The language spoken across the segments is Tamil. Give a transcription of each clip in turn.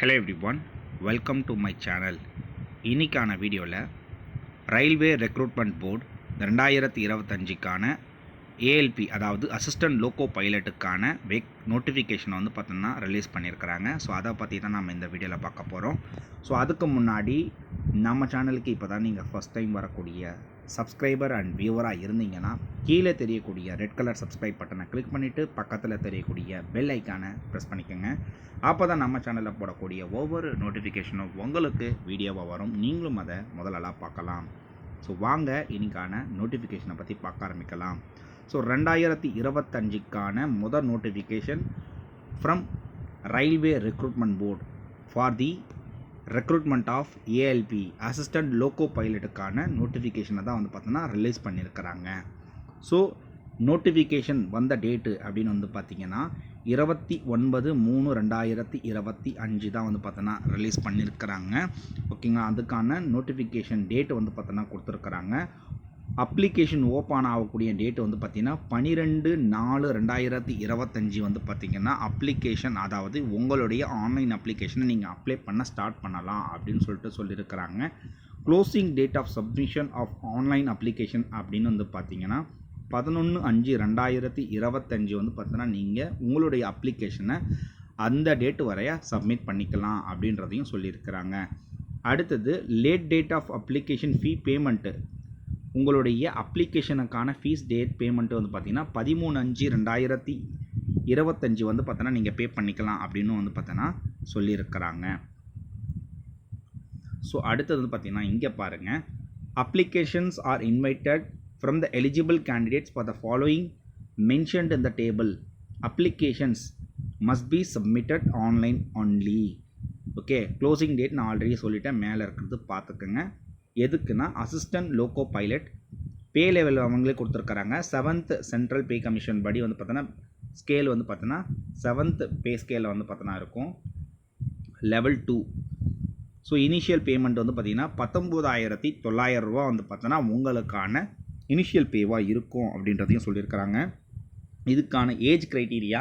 Hello everyone welcome to my channel இன்னைக்கான வீடியோவில் ரயில்வே ரெக்ரூட்மெண்ட் போர்டு ரெண்டாயிரத்தி இருபத்தஞ்சிக்கான ஏஎல்பி அதாவது அசிஸ்டன்ட் லோக்கோ பைலட்டுக்கான வெக் நோட்டிஃபிகேஷன் வந்து பார்த்தோன்னா ரிலீஸ் பண்ணியிருக்கிறாங்க. ஸோ அதை பற்றி தான் நம்ம இந்த வீடியோவில் பார்க்க போகிறோம் ஸோ அதுக்கு முன்னாடி நம்ம சேனலுக்கு இப்போ தான் நீங்கள் ஃபஸ்ட் டைம் வரக்கூடிய சப்ஸ்கிரைபர் அண்ட் வியூவராக இருந்தீங்கன்னா கீழே தெரியக்கூடிய ரெட் கலர் சப்ஸ்கிரைப் பட்டனை கிளிக் பண்ணிவிட்டு பக்கத்தில் தெரியக்கூடிய பெல் ஐக்கானை ப்ரெஸ் பண்ணிக்கோங்க. அப்போ தான் நம்ம சேனலில் போடக்கூடிய ஒவ்வொரு நோட்டிஃபிகேஷனும் உங்களுக்கு வீடியோவாக வரும். நீங்களும் அதை முதலெல்லாம் பார்க்கலாம். ஸோ வாங்க இன்றைக்கான நோட்டிஃபிகேஷனை பற்றி பார்க்க ஆரம்பிக்கலாம். ஸோ ரெண்டாயிரத்தி இருபத்தஞ்சிக்கான முதல் notification from railway recruitment board for the recruitment of ALP assistant loco பைலட்டுக்கான நோட்டிஃபிகேஷனை தான் வந்து பார்த்தோன்னா ரிலீஸ் பண்ணியிருக்கிறாங்க. ஸோ நோட்டிஃபிகேஷன் வந்த டேட்டு அப்படின்னு வந்து பார்த்தீங்கன்னா இருபத்தி ஒன்பது மூணு ரெண்டாயிரத்தி இருபத்தி அஞ்சு தான் வந்து பார்த்தோன்னா ரிலீஸ் பண்ணியிருக்கிறாங்க. ஓகேங்களா அதுக்கான நோட்டிஃபிகேஷன் டேட்டு வந்து பார்த்தோன்னா கொடுத்துருக்குறாங்க. அப்ளிகேஷன் ஓப்பன் ஆகக்கூடிய டேட் வந்து பார்த்திங்கன்னா பன்னிரெண்டு நாலு ரெண்டாயிரத்தி இருபத்தஞ்சி வந்து பார்த்திங்கன்னா அப்ளிகேஷன் அதாவது உங்களுடைய ஆன்லைன் அப்ளிகேஷனை நீங்கள் அப்ளை பண்ண ஸ்டார்ட் பண்ணலாம் அப்படின்னு சொல்லிட்டு சொல்லியிருக்கிறாங்க. Closing date of submission of online application அப்படின்னு வந்து பார்த்திங்கன்னா பதினொன்று அஞ்சு ரெண்டாயிரத்தி இருபத்தஞ்சி வந்து பார்த்தீங்கன்னா நீங்கள் உங்களுடைய அப்ளிகேஷனை அந்த டேட் வரைய சப்மிட் பண்ணிக்கலாம் அப்படின்றதையும் சொல்லியிருக்கிறாங்க. அடுத்தது late date of application fee payment உங்களுடைய அப்ளிகேஷனுக்கான ஃபீஸ் டேட் பேமெண்ட்டு வந்து பார்த்தீங்கன்னா பதிமூணு அஞ்சு ரெண்டாயிரத்தி இருபத்தஞ்சி வந்து பார்த்தோன்னா நீங்கள் பே பண்ணிக்கலாம் அப்படின்னு வந்து பார்த்தோன்னா சொல்லியிருக்கிறாங்க. ஸோ அடுத்தது வந்து பார்த்திங்கன்னா இங்கே பாருங்கள் applications are invited from the eligible candidates for the following mentioned in the table applications must be submitted online only okay closing date நான் ஆல்ரெடி சொல்லிட்டேன் மேலே இருக்கிறது பார்த்துக்கோங்க. எதுக்குன்னா assistant loco pilot pay level அவங்களே கொடுத்துருக்குறாங்க. செவன்த் சென்ட்ரல் பே கமிஷன் படி வந்து பார்த்தோன்னா ஸ்கேல் வந்து பார்த்தோன்னா செவன்த் பே ஸ்கேலில் வந்து பார்த்தோன்னா இருக்கும். Level two so initial payment வந்து பார்த்திங்கன்னா பத்தொம்போதாயிரத்தி தொள்ளாயிரம் ரூபா வந்து பார்த்தோன்னா உங்களுக்கான இனிஷியல் பேவாக இருக்கும் அப்படின்றதையும் சொல்லியிருக்கிறாங்க. இதுக்கான ஏஜ் க்ரைட்டீரியா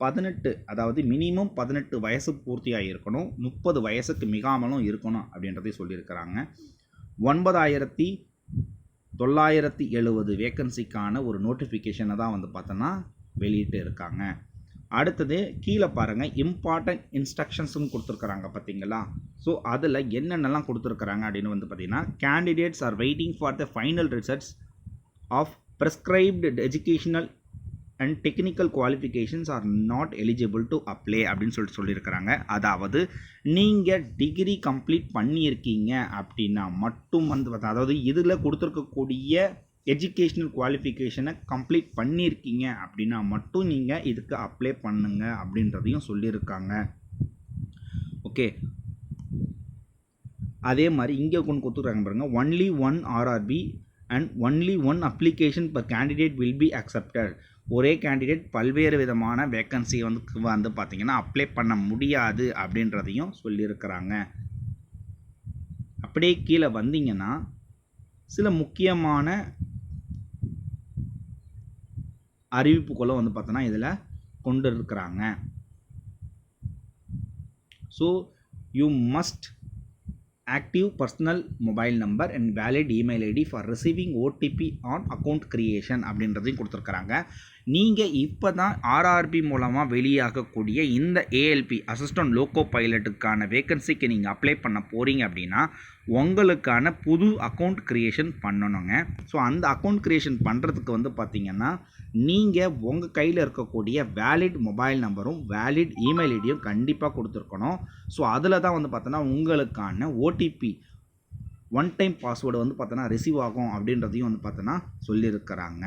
பதினெட்டு அதாவது மினிமம் பதினெட்டு வயசு பூர்த்தியாக இருக்கணும் முப்பது வயசுக்கு மிகாமலும் இருக்கணும் அப்படின்றதையும் சொல்லியிருக்கிறாங்க. ஒன்பதாயிரத்தி தொள்ளாயிரத்தி எழுபது வேக்கன்சிக்கான ஒரு நோட்டிஃபிகேஷனை தான் வந்து பார்த்தோன்னா வெளியிட்டு இருக்காங்க. அடுத்தது கீழே பாருங்கள் இம்பார்ட்டன்ட் இன்ஸ்ட்ரக்ஷன்ஸும் கொடுத்துருக்குறாங்க பார்த்தீங்களா? ஸோ அதில் என்னென்னலாம் கொடுத்துருக்குறாங்க அப்படின்னு வந்து பார்த்தீங்கன்னா candidates are waiting for the final results of prescribed educational and technical qualifications are not eligible to apply அப்படின்னு சொல்லிட்டு சொல்லியிருக்கிறாங்க. அதாவது நீங்கள் டிகிரி கம்ப்ளீட் பண்ணியிருக்கீங்க அப்படின்னா மட்டும் வந்து பார்த்தா- அதாவது இதில் கொடுத்துருக்கக்கூடிய எஜுகேஷ்னல் குவாலிஃபிகேஷனை கம்ப்ளீட் பண்ணியிருக்கீங்க அப்படின்னா மட்டும் நீங்கள் இதுக்கு அப்ளை பண்ணுங்க அப்படின்றதையும் சொல்லியிருக்காங்க. ஓகே அதே மாதிரி இங்கே கொண்டு கொடுத்துருக்காங்க பாருங்க only one RRB and only one application per candidate will be accepted ஒரே கேண்டிடேட் பல்வேறு விதமான வேக்கன்சி வந்து வந்து பார்த்திங்கன்னா அப்ளை பண்ண முடியாது அப்படின்றதையும் சொல்லியிருக்கிறாங்க. அப்படியே கீழே வந்தீங்கன்னா சில முக்கியமான அறிவிப்புகளும் வந்து பார்த்தோன்னா இதில் கொண்டு இருக்கிறாங்க so you must active personal mobile number and valid email ID for receiving OTP on account creation அப்படின்றதையும் கொடுத்துருக்குறாங்க. நீங்கள் இப்போ தான் ஆர்ஆர்பி மூலமாக வெளியாகக்கூடிய இந்த ஏஎல்பி அசிஸ்டன்ட் லோக்கோ பைலட்டுக்கான வேகன்சிக்கு நீங்கள் அப்ளை பண்ண போகிறீங்க அப்படின்னா உங்களுக்கான புது அக்கௌண்ட் க்ரியேஷன் பண்ணணுங்க. ஸோ அந்த அக்கௌண்ட் க்ரியேஷன் பண்ணுறதுக்கு வந்து பார்த்தீங்கன்னா நீங்கள் உங்கள் கையில் இருக்கக்கூடிய வேலிட் மொபைல் நம்பரும் வேலிட் இமெயில் ஐடியும் கண்டிப்பாக கொடுத்துருக்கணும். ஸோ அதில் தான் வந்து பார்த்தோன்னா உங்களுக்கான ஓடிபி ஒன் டைம் பாஸ்வேர்டு வந்து பார்த்தோன்னா ரிசீவ் ஆகும் அப்படின்றதையும் வந்து பார்த்தோன்னா சொல்லியிருக்கிறாங்க.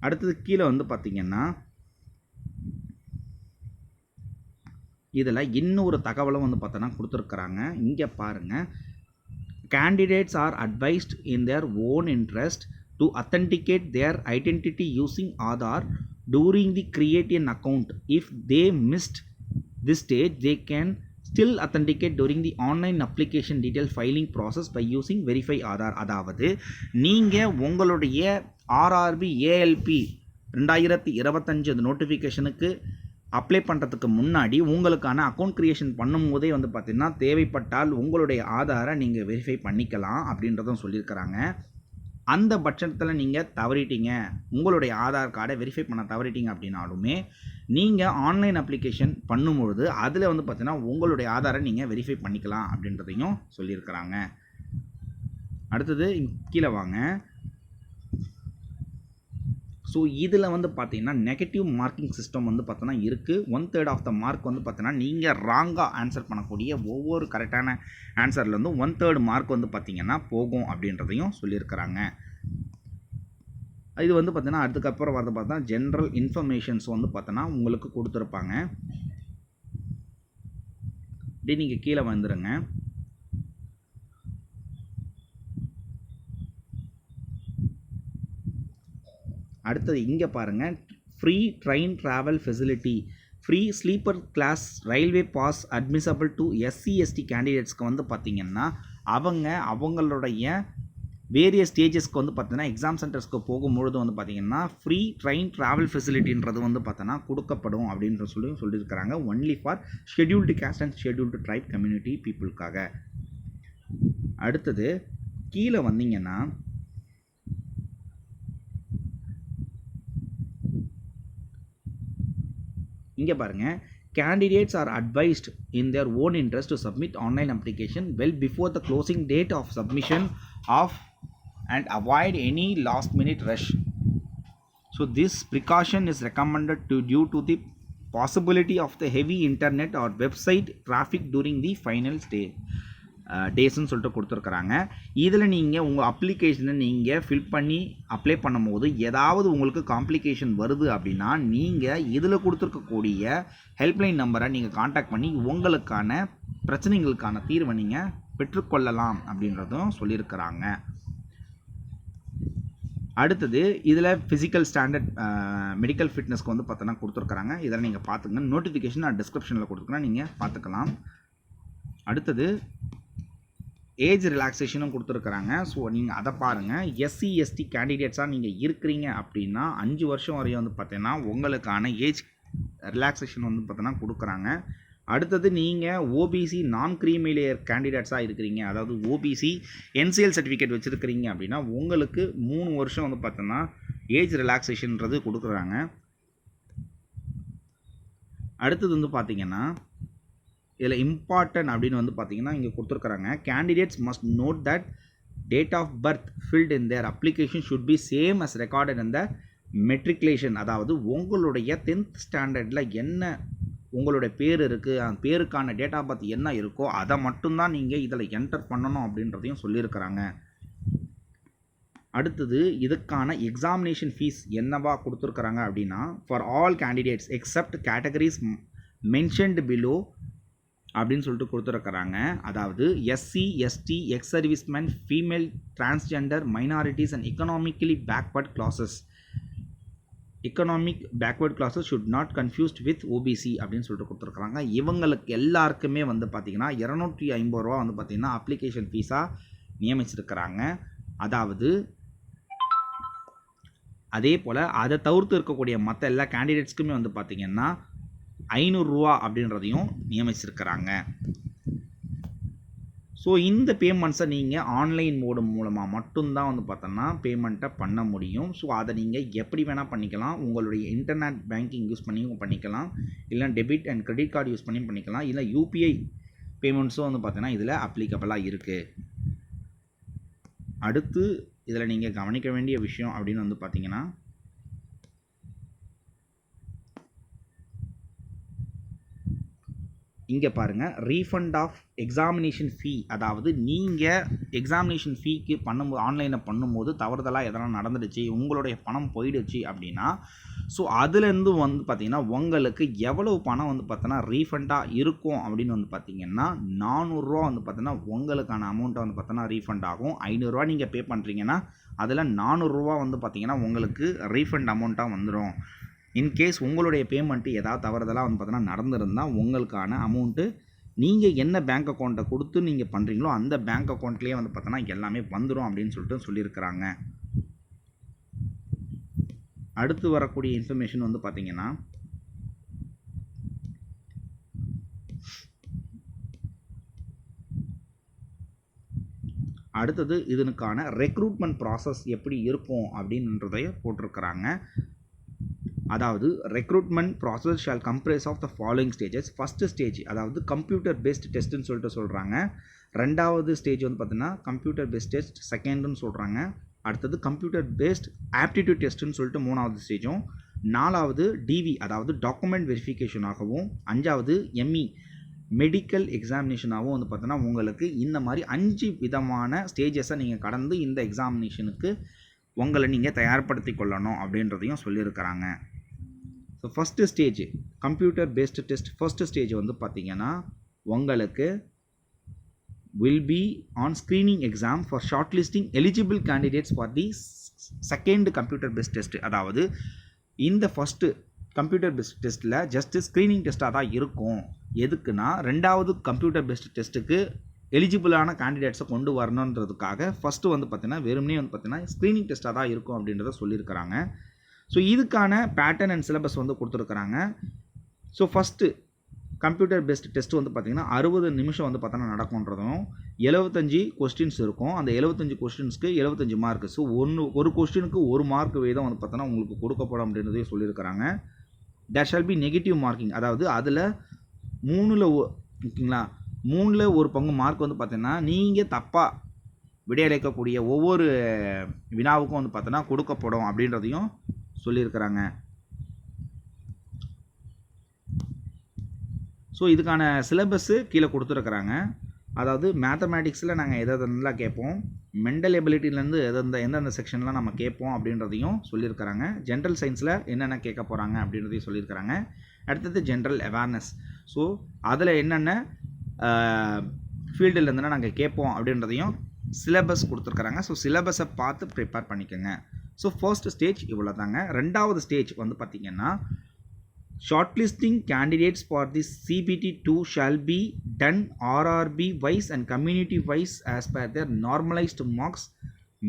அடுத்தது கீழே வந்து பார்த்திங்கன்னா இதில் இன்னொரு தகவலும் வந்து பார்த்தோன்னா கொடுத்துருக்குறாங்க இங்கே பாருங்கள் candidates are advised in their own interest to authenticate their identity using Aadhaar during the create an account if they missed the stage they can still authenticate during the online application detail filing process by using verify Aadhaar அதாவது நீங்கள் உங்களுடைய ஆர்ஆர்பி ஏஎல்பி ரெண்டாயிரத்தி இருபத்தஞ்சு அந்த நோட்டிஃபிகேஷனுக்கு அப்ளை பண்ணுறதுக்கு முன்னாடி உங்களுக்கான அக்கௌண்ட் க்ரியேஷன் பண்ணும்போதே வந்து பார்த்திங்கன்னா தேவைப்பட்டால் உங்களுடைய ஆதாரை நீங்கள் வெரிஃபை பண்ணிக்கலாம் அப்படின்றதும் சொல்லியிருக்கிறாங்க. அந்த பட்சத்தில் நீங்கள் தவறிட்டீங்க. உங்களுடைய ஆதார் கார்டை வெரிஃபை பண்ண தவறிட்டீங்க அப்படின்னாலுமே நீங்கள் ஆன்லைன் அப்ளிகேஷன் பண்ணும்பொழுது அதில் வந்து பார்த்திங்கன்னா உங்களுடைய ஆதாரை நீங்கள் வெரிஃபை பண்ணிக்கலாம் அப்படின்றதையும் சொல்லியிருக்கிறாங்க. அடுத்தது கீழே வாங்க. ஸோ இதில் வந்து பார்த்தீங்கன்னா நெகட்டிவ் மார்க்கிங் சிஸ்டம் வந்து பார்த்தோன்னா இருக்குது one third of the mark வந்து பார்த்தீங்கன்னா நீங்கள் ராங்காக ஆன்சர் பண்ணக்கூடிய ஒவ்வொரு கரெக்டான ஆன்சர்லேருந்து ஒன் தேர்ட் மார்க் வந்து பார்த்திங்கன்னா போகும் அப்படின்றதையும் சொல்லியிருக்கிறாங்க. இது வந்து பார்த்தீங்கன்னா அதுக்கப்புறம் வந்து பார்த்தா ஜென்ரல் இன்ஃபர்மேஷன்ஸ் வந்து பார்த்தோன்னா உங்களுக்கு கொடுத்துருப்பாங்க. இப்படி நீங்கள் கீழே வந்துடுங்க அடுத்தது இங்கே பாருங்கள் free train travel facility free sleeper class railway pass admissible to SC ST கேண்டிடேட்ஸ்க்கு வந்து பார்த்திங்கன்னா அவங்க அவங்களுடைய வேரியஸ் ஸ்டேஜஸ்க்கு வந்து பார்த்திங்கன்னா எக்ஸாம் சென்டர்ஸ்க்கு போகும்பொழுது வந்து பார்த்திங்கன்னா ஃப்ரீ ட்ரெயின் ட்ராவல் ஃபெசிலிட்டின்றது வந்து பார்த்தோன்னா கொடுக்கப்படும் அப்படின்ற சொல்லி சொல்லியிருக்கிறாங்க. Only for scheduled caste and scheduled tribe community பீப்புளுக்காக அடுத்தது கீழே வந்தீங்கன்னா இங்கே பாருங்கள் candidates are advised in their own interest to submit online application well before the closing date of submission of and avoid any last minute rush so this precaution is recommended to due to the possibility of the heavy internet or website traffic during the final stage டேஸ்ன்னு சொல்லிட்டு கொடுத்துருக்குறாங்க. இதில் நீங்கள் உங்கள் அப்ளிகேஷனை நீங்கள் ஃபில் பண்ணி அப்ளை பண்ணும்போது ஏதாவது உங்களுக்கு காம்ப்ளிகேஷன் வருது அப்படின்னா நீங்கள் இதில் கொடுத்துருக்கக்கூடிய ஹெல்ப்லைன் நம்பரை நீங்கள் காண்டாக்ட் பண்ணி உங்களுக்கான பிரச்சனைகளுக்கான தீர்வை நீங்கள் பெற்றுக்கொள்ளலாம் அப்படின்றதும் சொல்லியிருக்கிறாங்க. அடுத்தது இதில் ஃபிசிக்கல் ஸ்டாண்டர்ட் மெடிக்கல் ஃபிட்னஸ்க்கு வந்து பார்த்தோன்னா கொடுத்துருக்குறாங்க. இதில் நீங்கள் பார்த்துங்க நோட்டிஃபிகேஷன் நான் டிஸ்கிரிப்ஷனில் கொடுத்துருக்கேன். நீங்கள் பார்த்துக்கலாம். அடுத்தது ஏஜ் ரிலாக்ஸேஷனும் கொடுத்துருக்குறாங்க. ஸோ நீங்கள் அதை பாருங்கள் எஸ்சி எஸ்டி கேண்டிடேட்ஸாக நீங்கள் இருக்கிறீங்க அப்படின்னா அஞ்சு வருஷம் வரையும் வந்து பார்த்தீங்கன்னா உங்களுக்கான ஏஜ் ரிலாக்ஸேஷன் வந்து பார்த்தீங்கன்னா கொடுக்குறாங்க. அடுத்தது நீங்கள் ஓபிசி நான் க்ரீமிலேயர் கேண்டிடேட்ஸாக இருக்கிறீங்க. அதாவது ஓபிசி என்சிஎல் சர்டிஃபிகேட் வச்சுருக்கிறீங்க அப்படின்னா உங்களுக்கு மூணு வருஷம் வந்து பார்த்தோன்னா ஏஜ் ரிலாக்ஸேஷன்ன்றது கொடுக்குறாங்க. அடுத்தது வந்து பார்த்திங்கன்னா இதில் இம்பார்ட்டன்ட் அப்படின்னு வந்து பார்த்தீங்கன்னா இங்கே கொடுத்துருக்குறாங்க. Candidates must note that date of birth filled in their application should be same as recorded இந்த மெட்ரிகுலேஷன் அதாவது உங்களுடைய டென்த் ஸ்டாண்டர்டில் என்ன உங்களுடைய பேர் இருக்குது அந்த பேருக்கான டேட் ஆஃப் பர்த் என்ன இருக்கோ அதை மட்டும்தான் நீங்கள் இதில் என்டர் பண்ணணும் அப்படின்றதையும் சொல்லியிருக்கிறாங்க. அடுத்தது இதுக்கான எக்ஸாமினேஷன் ஃபீஸ் என்னவா கொடுத்துருக்குறாங்க அப்படின்னா for all candidates except categories mentioned below அப்படின்னு சொல்லிட்டு கொடுத்துருக்குறாங்க. அதாவது SC ST ex serviceman female transgender minorities and economically backward classes economic backward classes should not confused with OBC அப்படின்னு சொல்லிட்டு கொடுத்துருக்குறாங்க. இவங்களுக்கு எல்லாருக்குமே வந்து பார்த்திங்கன்னா இரநூற்றி ஐம்பது ரூபா வந்து பார்த்திங்கன்னா அப்ளிகேஷன் ஃபீஸாக நியமிச்சிருக்கிறாங்க. அதாவது அதே போல் அதை தவிர்த்து இருக்கக்கூடிய மற்ற எல்லா கேண்டிடேட்ஸ்க்குமே வந்து பார்த்திங்கன்னா ஐநூறுரூவா அப்படின்றதையும் நியமிச்சிருக்கிறாங்க. ஸோ இந்த பேமெண்ட்ஸை நீங்கள் ஆன்லைன் மோடு மூலமாக மட்டும்தான் வந்து பார்த்தோன்னா பேமெண்ட்டை பண்ண முடியும். ஸோ அதை நீங்கள் எப்படி வேணால் பண்ணிக்கலாம். உங்களுடைய இன்டர்நெட் பேங்கிங் யூஸ் பண்ணியும் பண்ணிக்கலாம். இல்லை debit and credit card use பண்ணியும் பண்ணிக்கலாம். இல்லை யூபிஐ பேமெண்ட்ஸும் வந்து பார்த்தீங்கன்னா இதில் அப்ளிகபிளாக இருக்குது அடுத்து இதில் நீங்கள் கவனிக்க வேண்டிய விஷயம் அப்படின்னு வந்து பார்த்தீங்கன்னா இங்கே பாருங்கள் ரீஃபண்ட் ஆஃப் எக்ஸாமினேஷன் ஃபீ அதாவது நீங்கள் எக்ஸாமினேஷன் ஃபீக்கு பண்ணும்போது ஆன்லைனில் பண்ணும்போது தவறுதலாக எதனால் நடந்துடுச்சு உங்களுடைய பணம் போயிடுச்சு அப்படின்னா ஸோ அதுலேருந்து வந்து பார்த்திங்கன்னா உங்களுக்கு எவ்வளவு பணம் வந்து பார்த்தோன்னா ரீஃபண்டாக இருக்கும் அப்படின்னு வந்து பார்த்திங்கன்னா நானூறுரூவா வந்து பார்த்தோன்னா உங்களுக்கான அமௌண்ட்டை வந்து பார்த்தோன்னா ரீஃபண்ட் ஆகும். ஐநூறுரூவா நீங்கள் பே பண்ணுறீங்கன்னா அதில் நானூறுரூவா வந்து பார்த்திங்கன்னா உங்களுக்கு ரீஃபண்ட் அமௌண்ட்டாக வந்துடும் இன்கேஸ் உங்களுடைய பேமெண்ட்டு ஏதாவது தவறுதலாக வந்து பார்த்தீங்கன்னா நடந்திருந்தால் உங்களுக்கான அமௌண்ட்டு நீங்கள் என்ன பேங்க் அக்கௌண்ட்டை கொடுத்து நீங்கள் பண்ணுறீங்களோ அந்த பேங்க் அக்கௌண்ட்லேயே வந்து பார்த்தோன்னா எல்லாமே வந்துடும் அப்படின்னு சொல்லிட்டு சொல்லியிருக்கிறாங்க. அடுத்து வரக்கூடிய இன்ஃபர்மேஷன் வந்து பார்த்திங்கன்னா அடுத்தது இதனுக்கான ரெக்ரூட்மெண்ட் ப்ராசஸ் எப்படி இருக்கும் அப்படின்றதையும் போட்டிருக்கிறாங்க. அதாவது recruitment process shall comprise of the following stages first stage அதாவது கம்ப்யூட்டர் பேஸ்ட் டெஸ்ட்டுன்னு சொல்லிட்டு சொல்கிறாங்க ரெண்டாவது ஸ்டேஜ் வந்து பார்த்தீங்கன்னா கம்ப்யூட்டர் பேஸ்ட் டெஸ்ட் செகண்டுன்னு சொல்கிறாங்க அடுத்தது கம்ப்யூட்டர் பேஸ்ட் ஆப்டிடியூட் டெஸ்ட்டுன்னு சொல்லிட்டு மூணாவது ஸ்டேஜும் நாலாவது டிவி அதாவது டாக்குமெண்ட் வெரிஃபிகேஷனாகவும் அஞ்சாவது எம்இ மெடிக்கல் எக்ஸாமினேஷனாகவும் வந்து பார்த்தோன்னா உங்களுக்கு இந்த மாதிரி அஞ்சு விதமான ஸ்டேஜஸை நீங்கள் கடந்து இந்த எக்ஸாமினேஷனுக்கு உங்களை நீங்கள் தயார்படுத்தி கொள்ளணும் அப்படின்றதையும் சொல்லியிருக்கிறாங்க. So first stage computer based test first stage வந்து பார்த்தீங்கன்னா உங்களுக்கு will be an screening exam for short listing eligible candidates for the second computer based test அதாவது இந்த ஃபஸ்ட்டு கம்ப்யூட்டர் பேஸ்ட் டெஸ்ட்டில் ஜஸ்ட்டு ஸ்க்ரீனிங் டெஸ்ட்டாக தான் இருக்கும். எதுக்குன்னா ரெண்டாவது கம்ப்யூட்டர் பேஸ்ட் டெஸ்ட்டுக்கு எலிஜிபிளான கேண்டிடேட்ஸை கொண்டு வரணுன்றதுக்காக ஃபஸ்ட்டு வந்து பார்த்தீங்கன்னா வெறுமனே வந்து பார்த்தீங்கன்னா ஸ்க்ரீனிங் டெஸ்ட்டாக தான் இருக்கும் அப்படின்றத சொல்லியிருக்கிறாங்க. ஸோ இதுக்கான பேட்டர்ன் அண்ட் சிலபஸ் வந்து கொடுத்துருக்குறாங்க. So first computer based test வந்து பார்த்திங்கன்னா அறுபது நிமிஷம் வந்து பார்த்தோன்னா நடக்கும்ன்றதும் எழுபத்தஞ்சி கொஸ்டின்ஸ் இருக்கும். அந்த எழுபத்தஞ்சு கொஸ்டின்ஸ்க்கு எழுபத்தஞ்சு மார்க் ஸோ ஒன்று ஒரு கொஸ்டினுக்கு ஒரு மார்க் வீதம் வந்து பார்த்தோன்னா உங்களுக்கு கொடுக்கப்படும் அப்படின்றதையும் சொல்லியிருக்கிறாங்க. There shall be negative marking அதாவது அதில் மூணில் ஓகேங்களா? மூணில் ஒரு பங்கு மார்க் வந்து பார்த்தீங்கன்னா நீங்கள் தப்பாக விடையளிக்கக்கூடிய ஒவ்வொரு வினாவுக்கும் வந்து பார்த்தோன்னா கொடுக்கப்படும் அப்படின்றதையும் சொல்லியிருக்கிறாங்க. ஸோ இதுக்கான சிலபஸ்ஸு கீழே கொடுத்துருக்குறாங்க. அதாவது மேத்தமேட்டிக்ஸில் நாங்கள் எதை எதெல்லாம் கேட்போம் மென்டல் எபிலிட்டிலேருந்து எந்தெந்த எந்தெந்த செக்ஷன்லாம் நம்ம கேட்போம் அப்படின்றதையும் சொல்லியிருக்கிறாங்க. ஜென்ரல் சயின்ஸில் என்னென்ன கேட்க போகிறாங்க அப்படின்றதையும் சொல்லியிருக்கிறாங்க. அடுத்தது ஜென்ரல் அவேர்னஸ் ஸோ அதில் என்னென்ன ஃபீல்டில் இருந்துன்னா நாங்கள் கேட்போம் அப்படின்றதையும் சிலபஸ் கொடுத்துருக்குறாங்க. ஸோ சிலபஸை பார்த்து ப்ரிப்பேர் பண்ணிக்கோங்க. ஸோ ஃபர்ஸ்ட் ஸ்டேஜ் இவ்வளோ தாங்க ரெண்டாவது ஸ்டேஜ் வந்து பார்த்திங்கன்னா short listing candidates for the CBT two shall be done RRB wise and community wise as per their normalised marks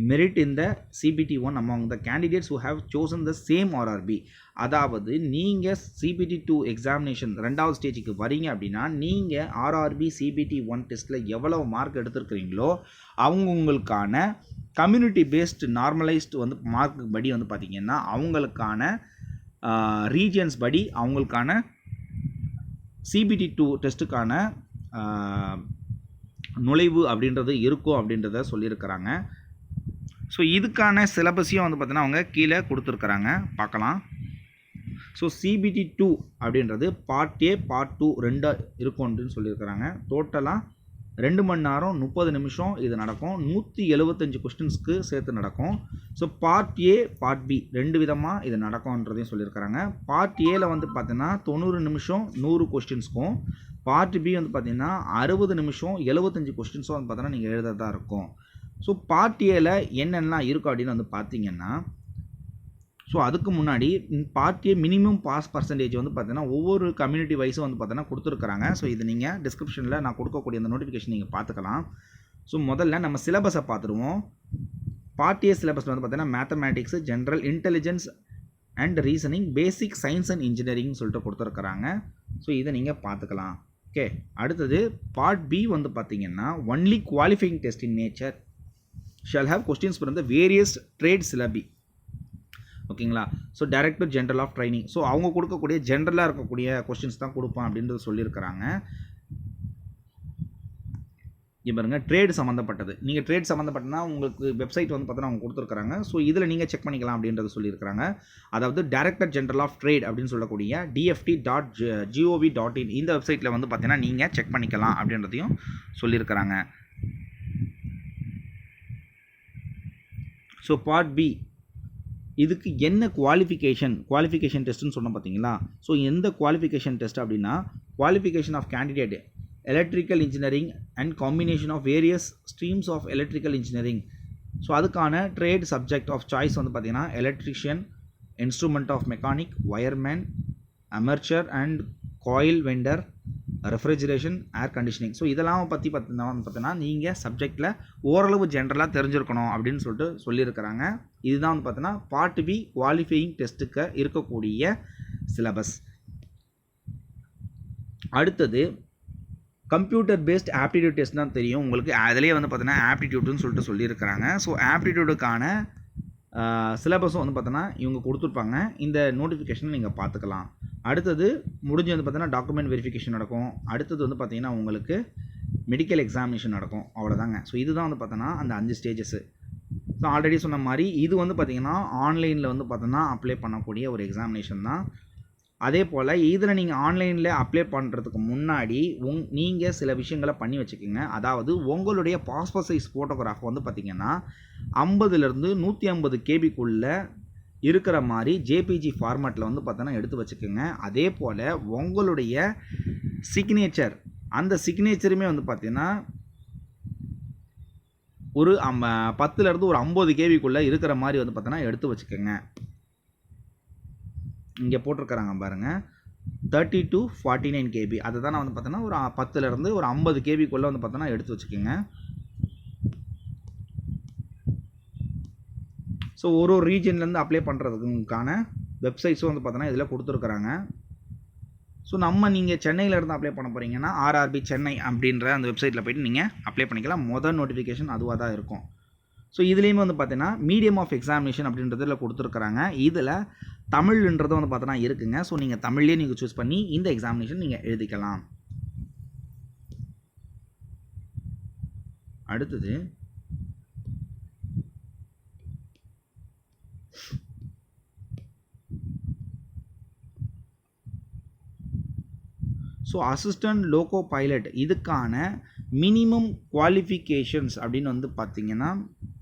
merit in the CBT one among the candidates who have chosen the same RRB அதாவது நீங்கள் சிபிடி டூ எக்ஸாமினேஷன் ரெண்டாவது ஸ்டேஜுக்கு வரீங்க அப்படின்னா நீங்கள் ஆர்ஆர்பி சிபிடி ஒன் டெஸ்ட்டில் எவ்வளோ மார்க் எடுத்துருக்கிறீங்களோ அவங்கவுங்களுக்கான கம்யூனிட்டி பேஸ்டு நார்மலைஸ்டு வந்து மார்க் படி வந்து பார்த்திங்கன்னா அவங்களுக்கான ரீஜியன்ஸ் படி அவங்களுக்கான சிபிடி டூ டெஸ்ட்டுக்கான நுழைவு அப்படின்றது இருக்கும் அப்படின்றத சொல்லியிருக்கிறாங்க. ஸோ இதுக்கான சிலபஸையும் வந்து பார்த்திங்கன்னா அவங்க கீழே கொடுத்துருக்குறாங்க. பார்க்கலாம். ஸோ சிபிடி டூ அப்படின்றது பார்ட் ஏ பார்ட் டூ ரெண்டாக இருக்கும் அப்படின்னு சொல்லியிருக்கிறாங்க. டோட்டலாக ரெண்டு மணி நேரம் முப்பது நிமிஷம் இது நடக்கும். நூற்றி எழுபத்தஞ்சு கொஸ்டின்ஸ்க்கு சேர்த்து நடக்கும். So part A part B ரெண்டு விதமாக இது நடக்கும்ன்றதையும் சொல்லியிருக்கிறாங்க. பார்ட் ஏல வந்து பார்த்தீங்கன்னா தொண்ணூறு நிமிஷம் நூறு கொஸ்டின்ஸ்க்கும் பார்ட் பி வந்து பார்த்தீங்கன்னா அறுபது நிமிஷம் எழுபத்தஞ்சு கொஸ்டின்ஸும் வந்து பார்த்தீங்கன்னா நீங்கள் எழுதுறதா இருக்கும். ஸோ பார்ட் ஏல என்னென்னலாம் இருக்கும் அப்படின்னு வந்து பார்த்தீங்கன்னா ஸோ அதுக்கு முன்னாடி பார்ட்டியை மினிமம் பாஸ் பர்சன்டேஜ் வந்து பார்த்தீங்கன்னா ஒவ்வொரு கம்யூனிட்டி வைஸும் வந்து பார்த்தீங்கன்னா கொடுத்துருக்குறாங்க. ஸோ இது நீங்கள் டிஸ்கிரிப்ஷனில் நான் கொடுக்கக்கூடிய அந்த நோட்டிஃபிகேஷன் நீங்கள் பார்த்துக்கலாம் ஸோ முதல்ல நம்ம சிலபஸை பார்த்துருவோம் பார்ட் சிலபஸில் வந்து பார்த்தீங்கன்னா mathematics general intelligence and reasoning basic science and engineering சொல்லிட்டு கொடுத்துருக்குறாங்க. ஸோ இதை நீங்கள் பார்த்துக்கலாம் ஓகே அடுத்தது பார்ட் பி வந்து பார்த்தீங்கன்னா only qualifying test in nature shall have questions from the various trade syllabi ஓகேங்களா? So director general of training so அவங்க கொடுக்கக்கூடிய ஜென்ரலாக இருக்கக்கூடிய கொஸ்டின்ஸ் தான் கொடுப்பான் அப்படின்றது சொல்லியிருக்கிறாங்க. இங்கே பாருங்க ட்ரேடு சம்மந்தப்பட்டது நீங்கள் ட்ரேட் சம்மந்தப்பட்டனா உங்களுக்கு வெப்சைட் வந்து பார்த்தோன்னா அவங்க கொடுத்துருக்காங்க ஸோ இதில் நீங்கள் செக் பண்ணிக்கலாம் அப்படின்றது சொல்லியிருக்கிறாங்க. அதாவது டைரக்டர் ஜென்ரல் ஆஃப் ட்ரேட் அப்படின்னு சொல்லக்கூடிய DFT dot G O V dot in இந்த வெப்சைட்டில் வந்து பார்த்தீங்கன்னா நீங்கள் செக் பண்ணிக்கலாம் அப்படின்றதையும் சொல்லியிருக்கிறாங்க. ஸோ பார்ட் பி இதுக்கு என்ன குவாலிஃபிகேஷன் குவாலிஃபிகேஷன் டெஸ்ட்டுன்னு சொன்னோம் பார்த்தீங்களா? ஸோ எந்த குவாலிஃபிகேஷன் டெஸ்ட் அப்படின்னா qualification of candidate electrical engineering and combination of various streams of electrical engineering so அதுக்கான ட்ரேட் சப்ஜெக்ட் ஆஃப் சாய்ஸ் வந்து பார்த்தீங்கன்னா electrician instrument of mechanic wireman armature and coil winder refrigeration air conditioning so இதெல்லாம் பற்றி பார்த்தீங்கன்னா பார்த்தோன்னா நீங்கள் சப்ஜெக்டில் ஓரளவு ஜென்ரலாக தெரிஞ்சிருக்கணும் அப்படின்னு சொல்லிட்டு சொல்லியிருக்கிறாங்க. இதுதான் வந்து பார்த்தோன்னா பார்ட் பி குவாலிஃபையிங் டெஸ்ட்டுக்கு இருக்கக்கூடிய சிலபஸ் அடுத்தது கம்ப்யூட்டர் பேஸ்ட் ஆப்டிடியூட் டெஸ்ட் தான் தெரியும். உங்களுக்கு அதிலே வந்து பார்த்தீங்கன்னா ஆப்டிடியூட்னு சொல்லிட்டு சொல்லியிருக்கிறாங்க. ஸோ ஆப்டிடியூடுக்கான சிலபஸும் வந்து பார்த்தோன்னா இவங்க கொடுத்துருப்பாங்க. இந்த நோட்டிஃபிகேஷனை நீங்கள் பார்த்துக்கலாம் அடுத்தது முடிஞ்சு வந்து பார்த்தோன்னா டாக்குமெண்ட் வெரிஃபிகேஷன் நடக்கும். அடுத்தது வந்து பார்த்தீங்கன்னா உங்களுக்கு மெடிக்கல் எக்ஸாமினேஷன் நடக்கும். அவ்வளோதாங்க ஸோ இதுதான் வந்து பார்த்தோன்னா அந்த அஞ்சு ஸ்டேஜஸ்ஸு ஸோ ஆல்ரெடி சொன்ன மாதிரி இது வந்து பார்த்திங்கன்னா ஆன்லைனில் வந்து பார்த்தோன்னா அப்ளை பண்ணக்கூடிய ஒரு எக்ஸாமினேஷன் தான். அதே போல் இதில் நீங்கள் ஆன்லைனில் அப்ளை பண்ணுறதுக்கு முன்னாடி உங் நீங்கள் சில விஷயங்களை பண்ணி வச்சுக்கோங்க. அதாவது உங்களுடைய பாஸ்போர்ட் சைஸ் ஃபோட்டோகிராஃப் வந்து பார்த்திங்கன்னா ஐம்பதுலேருந்து நூற்றி ஐம்பது கேபிக்குள்ளே இருக்கிற மாதிரி ஜேபிஜி ஃபார்மேட்டில் வந்து பார்த்தோன்னா எடுத்து வச்சுக்கோங்க. அதே போல் உங்களுடைய சிக்னேச்சர் அந்த சிக்னேச்சருமே வந்து பார்த்திங்கன்னா ஒரு அம்ப பத்துலேருந்து ஒரு ஐம்பது கேவிக்குள்ளே இருக்கிற மாதிரி வந்து பார்த்தோன்னா எடுத்து வச்சுக்கோங்க. இங்கே போட்டிருக்கிறாங்க பாருங்கள் thirty to forty nine KB அதை தான் நான் வந்து பார்த்தோன்னா ஒரு பத்துலேருந்து ஒரு ஐம்பது கேபிக்குள்ளே வந்து பார்த்தோன்னா எடுத்து வச்சுக்கோங்க. ஸோ ஒரு ஒரு ரீஜன்லேருந்து அப்ளை பண்ணுறதுக்கான வெப்சைட்ஸும் வந்து பார்த்தோன்னா இதில் கொடுத்துருக்குறாங்க. ஸோ நம்ம நீங்கள் சென்னையில் இருந்து அப்ளை பண்ண போகிறீங்கன்னா ஆர்ஆர்பி சென்னை அப்படின்ற அந்த வெப்சைட்டில் போய்ட்டு நீங்கள் அப்ளை பண்ணிக்கலாம். மொதல் நோட்டிஃபிகேஷன் அதுவாக தான் இருக்கும். ஸோ இதுலேயுமே வந்து பார்த்தீங்கன்னா மீடியம் ஆஃப் எக்ஸாமினேஷன் அப்படின்றதுல கொடுத்துருக்குறாங்க. இதில் தமிழ்ன்றது வந்து பார்த்தோன்னா இருக்குங்க. ஸோ நீங்கள் தமிழ்லேயே நீங்கள் சூஸ் பண்ணி இந்த எக்ஸாமினேஷன் நீங்கள் எழுதிக்கலாம். அடுத்தது ஸோ அசிஸ்டன்ட் லோகோ பைலட் இதுக்கான மினிமம் குவாலிஃபிகேஷன்ஸ் அப்படின்னு வந்து பார்த்தீங்கன்னா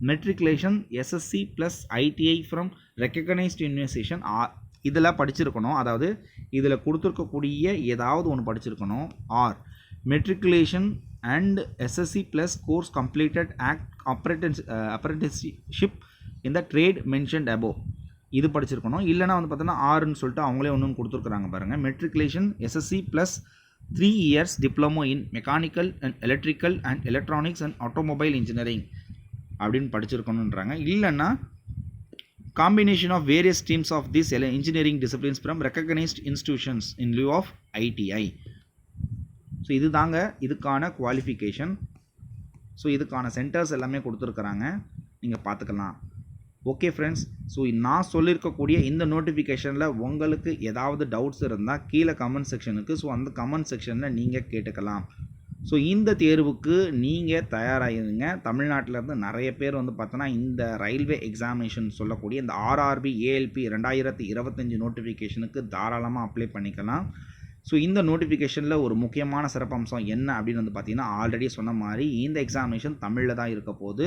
matriculation SSC plus ITI from recognised university இதில் படிச்சிருக்கணும். அதாவது இதில் கொடுத்துருக்கக்கூடிய ஏதாவது ஒன்று படிச்சிருக்கணும். Or matriculation and SSC plus course completed act apprentice apprenticeship இந்த ட்ரேட் மென்ஷன்ட் அபோவ் இது படிச்சிருக்கணும். இல்லைனா வந்து பார்த்தோன்னா ஆறுன்னு சொல்லிட்டு அவங்களே ஒன்று கொடுத்துருக்குறாங்க பாருங்கள் matriculation SSC plus three years diploma in mechanical and electrical and electronics and automobile engineering அப்படின்னு படிச்சிருக்கணுன்றாங்க இல்லைன்னா combination of various streams of this engineering disciplines from recognised institutions in lieu of ITI so இது தாங்க இதுக்கான குவாலிஃபிகேஷன் ஸோ இதுக்கான சென்டர்ஸ் எல்லாமே கொடுத்துருக்குறாங்க. நீங்கள் பார்த்துக்கலாம். ஓகே ஃப்ரெண்ட்ஸ் ஸோ நான் சொல்லியிருக்கக்கூடிய இந்த நோட்டிஃபிகேஷனில் உங்களுக்கு ஏதாவது டவுட்ஸ் இருந்தால் கீழே கமெண்ட் செக்ஷனுக்கு ஸோ அந்த கமெண்ட் செக்ஷனில் நீங்கள் கேட்டுக்கலாம். ஸோ இந்த தேர்வுக்கு நீங்கள் தயாராகிருங்க தமிழ்நாட்டிலேருந்து நிறைய பேர் வந்து பார்த்தோன்னா இந்த ரயில்வே எக்ஸாமினேஷன் சொல்லக்கூடிய இந்த ஆர்ஆர்பி ஏஎல்பி ரெண்டாயிரத்தி இருபத்தஞ்சி நோட்டிஃபிகேஷனுக்கு தாராளமாக அப்ளை பண்ணிக்கலாம். ஸோ இந்த நோட்டிஃபிகேஷனில் ஒரு முக்கியமான சிறப்பம்சம் என்ன அப்படின்னு வந்து பார்த்தீங்கன்னா ஆல்ரெடி சொன்ன மாதிரி இந்த எக்ஸாமினேஷன் தமிழில் தான் இருக்க போது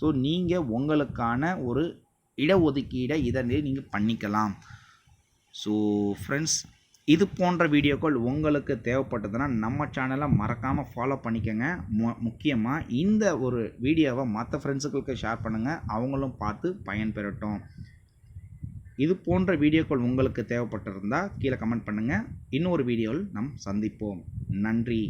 ஸோ நீங்கள் உங்களுக்கான ஒரு இடஒதுக்கீடை இதனை நீங்கள் பண்ணிக்கலாம். ஸோ ஃப்ரெண்ட்ஸ் இது போன்ற வீடியோக்கள் உங்களுக்கு தேவைப்பட்டதுன்னா நம்ம சேனலை மறக்காமல் ஃபாலோ பண்ணிக்கோங்க. மு முக்கியமாக இந்த ஒரு வீடியோவை மற்ற ஃப்ரெண்ட்ஸுகளுக்கு ஷேர் பண்ணுங்கள் அவங்களும் பார்த்து பயன்பெறட்டும். இது போன்ற வீடியோக்கள் உங்களுக்கு தேவைப்பட்டிருந்தால் கீழே கமெண்ட் பண்ணுங்கள் இன்னொரு வீடியோவில் நாம் சந்திப்போம். நன்றி.